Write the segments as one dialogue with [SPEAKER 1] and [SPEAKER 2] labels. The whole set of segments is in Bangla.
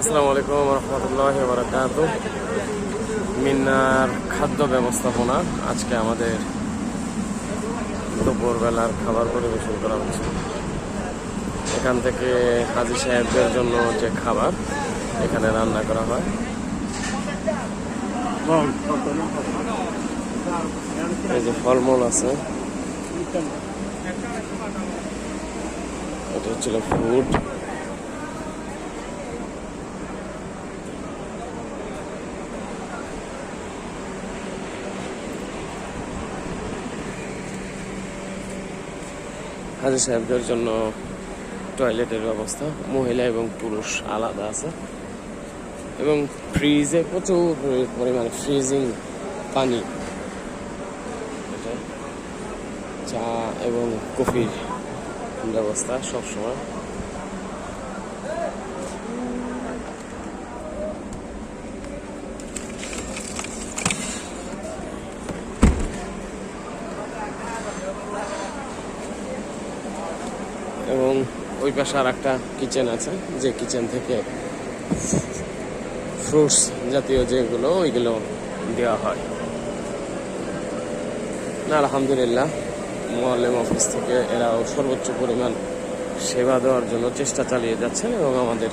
[SPEAKER 1] আসসালামু আলাইকুম রহমতুল্লাহ বারাকাত মিনার খাদ্য ব্যবস্থাপনা। আজকে আমাদের দুপুরবেলার খাবার পরিবেশন করা হচ্ছে। এখান থেকে হাজি সাহেবদের জন্য যে খাবার, এখানে রান্না করা হয়। এই যে ফলমূল আছে। এটা হচ্ছিল ফুড হাজি সাহেবদের জন্য টয়লেটের ব্যবস্থা। মহিলা এবং পুরুষ আলাদা আছে। এবং ফ্রিজে প্রচুর পরিমাণে ফ্রিজিং পানি। চা এবং কফির ব্যবস্থা সবসময়। এবং ওই পাশে আর একটা কিচেন আছে, যে কিচেন থেকে ফ্রুটস জাতীয় যেগুলো, ওইগুলো দেওয়া হয়। না, আলহামদুলিল্লাহ, মোয়াল্লেম অফিস থেকে এরাও সর্বোচ্চ পরিমাণ সেবা দেওয়ার জন্য চেষ্টা চালিয়ে যাচ্ছেন এবং আমাদের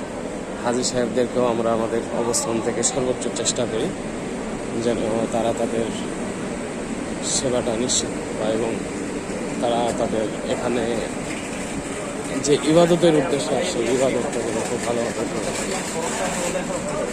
[SPEAKER 1] হাজি সাহেবদেরকেও আমরা আমাদের অবস্থান থেকে সর্বোচ্চ চেষ্টা করি যেন তারা তাদের সেবাটা নিশ্চিত পায় এবং তারা তাদের এখানে যে ইবাদতের উদ্দেশ্যে আসে ইবাদতটা খুব করে